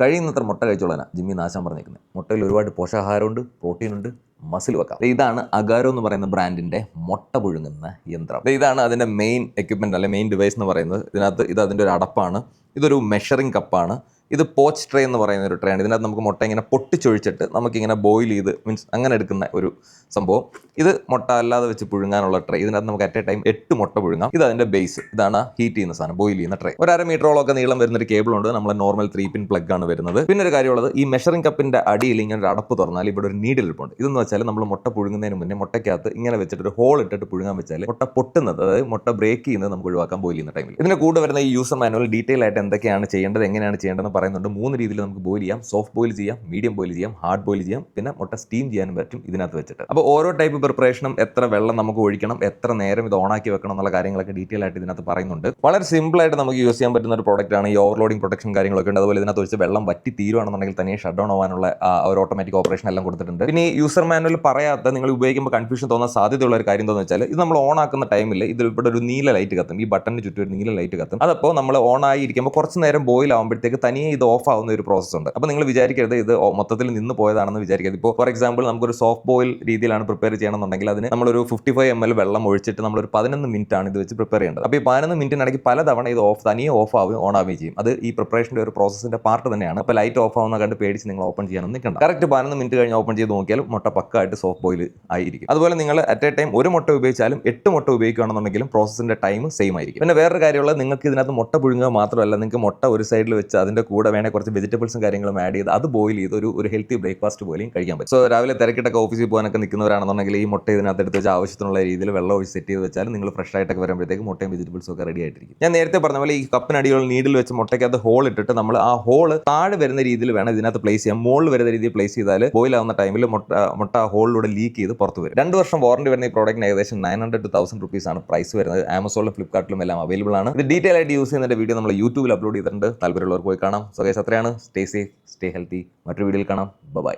കഴിയുന്നത്ര മുട്ട കഴിച്ചോളാനാ ജിമ്മി നാശം പറഞ്ഞേക്കുന്നത് മുട്ടയിൽ ഒരുപാട് പോഷകാഹാരമുണ്ട് പ്രോട്ടീനുണ്ട് മസിൽ വെക്കാം. ഇതാണ് അഗാരോ എന്ന് പറയുന്ന ബ്രാൻഡിന്റെ മുട്ട പുഴുങ്ങുന്ന യന്ത്രം. ഇതാണ് അതിന്റെ മെയിൻ എക്യുപ്മെന്റ് അല്ലെ മെയിൻ ഡിവൈസ് എന്ന് പറയുന്നത്. ഇതിനകത്ത് ഇത് അതിന്റെ ഒരു അടപ്പാണ്. ഇതൊരു മെഷറിംഗ് കപ്പാണ് ഇത് പോച്ച് ട്രേ എന്ന് പറയുന്ന ഒരു ട്രേ ആണ് ഇതിനകത്ത് നമുക്ക് മുട്ട ഇങ്ങനെ പൊട്ടിച്ചൊഴിച്ചിട്ട് നമുക്കിങ്ങനെ ബോയിൽ ചെയ്ത് മീൻസ് അങ്ങനെ എടുക്കുന്ന ഒരു സംഭവം. ഇത് മുട്ട അല്ലാതെ വെച്ച് പുഴുങ്ങാനുള്ള ട്രേ. ഇതിനകത്ത് നമുക്ക് അറ്റ് എ ടൈം എട്ട് മുട്ട പുഴുങ്ങാം. ഇത് അതിന്റെ ബേസ് ഇതാണ് ഹീറ്റ് ചെയ്യുന്ന സാധനം ബോയിൽ ചെയ്യുന്ന ട്രേ. ഒരു അര മീറ്ററോളം ഒക്കെ നീളം വരുന്ന ഒരു കേബിൾ ഉണ്ട്. നമ്മൾ നോർമൽ ത്രീ പിൻ പ്ലഗ് ആണ് വരുന്നത്. പിന്നെ ഒരു കാര്യമുള്ളത് ഈ മെഷറിംഗ് കപ്പിന്റെ അടിയിൽ ഇങ്ങനെ ഒരു അടപ്പ് തുറന്നാൽ ഇവിടെ ഒരു നീഡിൽ ഇരിപ്പുണ്ട്. ഇതെന്ന് വെച്ചാൽ നമ്മൾ മുട്ട പുഴുങ്ങുന്നതിന് മുന്നേ മുട്ടയ്ക്കകത്ത് ഇങ്ങനെ വെച്ചിട്ട് ഒരു ഹോൾ ഇട്ടിട്ട് പുഴുങ്ങാൻ വെച്ചാൽ മുട്ട പൊട്ടുന്നത് അതായത് മുട്ട ബ്രേക്ക് ചെയ്യുന്നത് നമുക്ക് ഒഴിവാക്കാൻ ബോയിൽ ചെയ്യുന്ന ടൈമിൽ ഇതിന്റെ കൂടെ വരുന്ന ഈ യൂസർ മാനുവൽ ഡീറ്റെയിൽ ആയിട്ട് എന്തൊക്കെയാണ് ചെയ്യേണ്ടത് എങ്ങനെയാണ് ചെയ്യേണ്ടതെന്ന് പറയുന്നുണ്ട്. മൂന്ന് രീതിയിൽ നമുക്ക് ബോയിൽ ചെയ്യാം. സോഫ്റ്റ് ബോയിൽ ചെയ്യാം മീഡിയം ബോയിൽ ചെയ്യാം ഹാർഡ് ബോയിൽ ചെയ്യാം പിന്നെ മുട്ട സ്റ്റീം ചെയ്യാനും പറ്റും ഇതിനകത്ത് വെച്ചിട്ട്. അപ്പോൾ ഓരോ ടൈപ്പ് പ്രിപ്പറേഷനും എത്ര വെള്ളം നമുക്ക് ഒഴിക്കണം എത്ര നേരം ഇത് ഓണാക്കി വെക്കണം എന്നുള്ള കാര്യങ്ങളൊക്കെ ഡീറ്റെയിൽ ആയിട്ട് ഇതിനകത്ത് പറയുന്നുണ്ട്. വളരെ സിമ്പിൾ ആയിട്ട് നമുക്ക് യൂസ് ചെയ്യാൻ പറ്റുന്ന ഒരു പ്രോഡക്റ്റ് ആണ് ഈ ഓവർലോഡിംഗ് പ്രൊട്ടക്ഷൻ കാര്യങ്ങളൊക്കെ ഉണ്ട്. അതുപോലെ ഇതിനകത്ത് ഒഴിച്ച് വെള്ളം വറ്റി തീരുവാണെന്നുണ്ടെങ്കിൽ തന്നെ ഷട്ട് ഡൗൺ ആവാനുള്ള ഒരു ഓട്ടോമാറ്റിക് ഓപ്പറേഷൻ എല്ലാം കൊടുത്തിട്ടുണ്ട്. പിന്നെ യൂസർ മാനുവൽ പറയാത്ത നിങ്ങൾ ഉപയോഗിക്കുമ്പോൾ കൺഫ്യൂഷൻ തോന്നാൻ സാധ്യതയുള്ള ഒരു കാര്യം എന്താണെന്ന് വെച്ചാൽ ഇത് നമ്മൾ ഓൺ ആക്കുന്ന ടൈമിൽ ഇത് ഇവിടെ ഒരു നീല ലൈറ്റ് കത്തും. ഈ ബട്ടണിന് ചുറ്റും ഒരു നീല ലൈറ്റ് കത്തും. അതപ്പോൾ നമ്മൾ ഓൺ ആയിരിക്കുമ്പോൾ കുറച്ച് നേരം ബോയിൽ ആകുമ്പോഴത്തേക്ക് തനിയെ ഇത് ഓഫ് ആവുന്ന ഒരു പ്രോസസ് ഉണ്ട്. അപ്പോൾ നിങ്ങൾ വിചാരിക്കരുത് ഇത് മൊത്തത്തിൽ നിന്ന് പോയതാണെന്ന് വിചാരിക്കരുത്. ഇപ്പോൾ ഫോർ എക്സാമ്പിൾ നമുക്കൊരു സോഫ്റ്റ് ബോയിൽ രീതിയിലാണ് പ്രിപ്പയർ ചെയ്യണമെന്നുണ്ടെങ്കിൽ അതിന് നമ്മളൊരു ഫിഫ്റ്റി ഫൈവ് എം എൽ വെള്ളം ഒഴിച്ചിട്ട് നമ്മളൊരു പതിനൊന്ന് മിനിറ്റ് ആണ് ഇത് വെച്ച് പ്രിപ്പയർ ചെയ്യേണ്ടത്. അപ്പോൾ ഈ പതിനൊന്ന് മിനിറ്റിനിടയ്ക്ക് പലതവണ ഇത് ഓഫ് തനിയെ ഓഫ് ആവുകയും ഓൺ ആവുകയും ചെയ്യും. അത് ഈ പ്രിപ്പറേഷന്റെ ഒരു പ്രോസസ്സിന്റെ പാർട്ട് തന്നെയാണ്. അപ്പോൾ ലൈറ്റ് ഓഫ് ആവുന്ന കണ്ട് പേടിച്ച് നിങ്ങൾ ഓപ്പൺ ചെയ്യണം നിൽക്കണ്ട. കറക്റ്റ് പതിനൊന്ന് മിനിറ്റ് കഴിഞ്ഞ് ഓപ്പൺ ചെയ്ത് നോക്കിയാൽ മുട്ട പക്കായിട്ട് സോഫ്റ്റ് ബോയിൽ ആയിരിക്കും. അതുപോലെ നിങ്ങൾ അറ്റ് എ ടൈം ഒരു മുട്ട ഉപയോഗിച്ചാലും എട്ട് മുട്ട ഉപയോഗിക്കുകയാണെന്നുണ്ടെങ്കിലും പ്രോസസ്സിന്റെ ടൈം സെയിം ആയിരിക്കും. പിന്നെ വേറൊരു കാര്യമുള്ളത് നിങ്ങൾക്ക് ഇതിനകത്ത് മുട്ട പുഴുങ്ങുക മാത്രമല്ല നിങ്ങൾക്ക് മുട്ട ഒരു സൈഡിൽ വെച്ച് അതിന്റെ കൂടെ വേണേൽ കുറച്ച് വെജിറ്റബിൾസും കാര്യങ്ങളും ആഡ് ചെയ്ത് അത് ബോയിൽ ചെയ്ത് ഒരു ഒരു ഹെൽത്തി ബ്രേക്ക്ഫാസ്റ്റ് പോലെയും കഴിക്കാൻ പറ്റും. സോ രാവിലെ തിരക്കിട്ടൊക്കെ ഓഫീസിൽ പോകാനൊക്കെ നിൽക്കുന്നവരാണെന്നുണ്ടെങ്കിൽ ഈ മുട്ട ഇതിനകത്ത് എടുത്ത് വെച്ച് ആവശ്യത്തിനുള്ള രീതിയിൽ വെള്ളം ഒഴിച്ച് സെറ്റ് ചെയ്ത് വെച്ചാൽ നിങ്ങൾ ഫ്രഷ് ആയിട്ടൊക്കെ വരുമ്പോഴത്തേക്ക് മുട്ടയും വെജിറ്റബിൾസും ഒക്കെ റെഡി ആയിട്ടിരിക്കും. ഞാൻ നേരത്തെ പറഞ്ഞ പോലെ ഈ കപ്പിനടിയുള്ള നീഡിൽ വെച്ച് മുട്ടയ്ക്കകത്ത് ഹോൾ ഇട്ടിട്ട് നമ്മൾ ആ ഹോൾ താഴെ വരുന്ന രീതിയിൽ വേണം ഇതിനകത്ത് പ്ലേസ് ചെയ്യാം മുകളിൽ വരുന്ന രീതിയിൽ പ്ലേസ് ചെയ്താൽ ബോയിൽ ആവുന്ന ടൈമിൽ മുട്ട മുട്ട ഹോളിലൂടെ ലീക്ക് ചെയ്ത് പുറത്ത് വരും. രണ്ട് വർഷം വാറണ്ടി വരുന്ന ഈ പ്രോഡക്റ്റിന് ഏകദേശം nine hundred two thousand rupees ആണ് പ്രൈസ് വരുന്നത്. ആമസോണിലും ഫ്ലിപ്കാർട്ടിലും എല്ലാം അവൈലബിൾ ആണ്. ഇത് ഡീറ്റെയിൽ ആയിട്ട് യൂസ് ചെയ്യുന്നതിന്റെ വീഡിയോ നമ്മൾ യൂട്യൂബിൽ അപ്ലോഡ് ചെയ്തിട്ടുണ്ട്. താല്പര്യമുള്ളവർ പോയി കാണാം. സോ ഗൈസ് അത്രയാണ്. സ്റ്റേ സേഫ് സ്റ്റേ ഹെൽത്തി മറ്റൊരു വീഡിയോയിൽ കാണാം. ബൈ